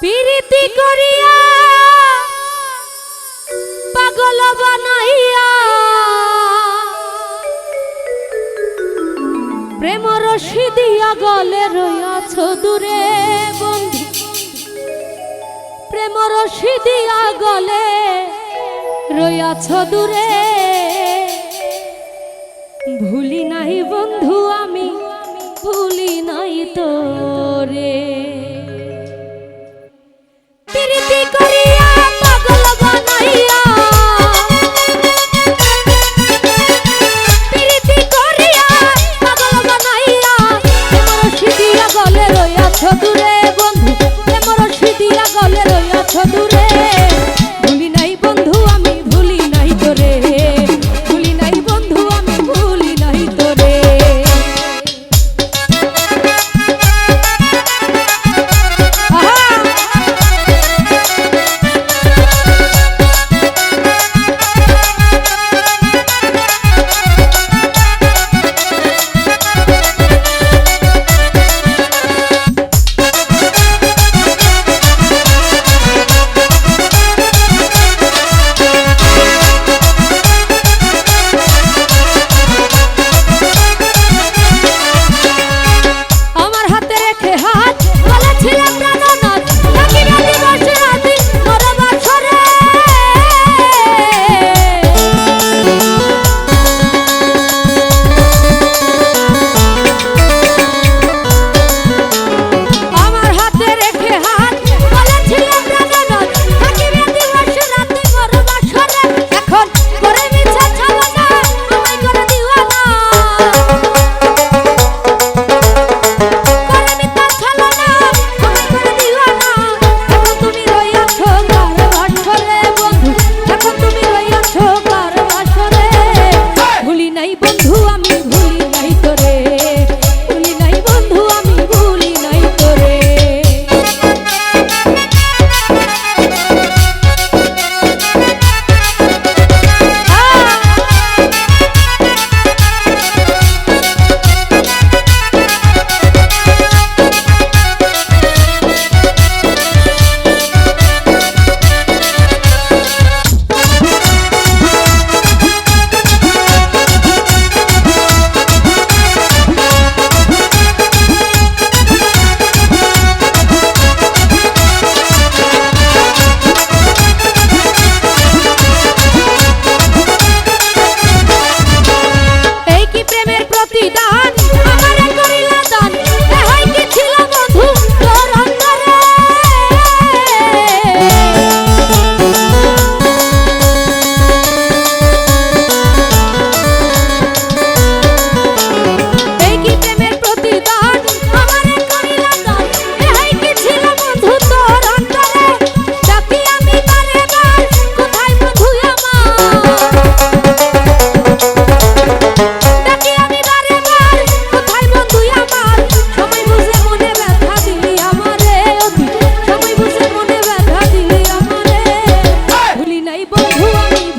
প্রীতি করিয়া পাগল বানাইয়া প্রেম রশি দিয়া গলে রইয়াছ দূরে বন্ধু। প্রেম রশি দিয়া গলে রইয়াছ দূরে মধুর Thank.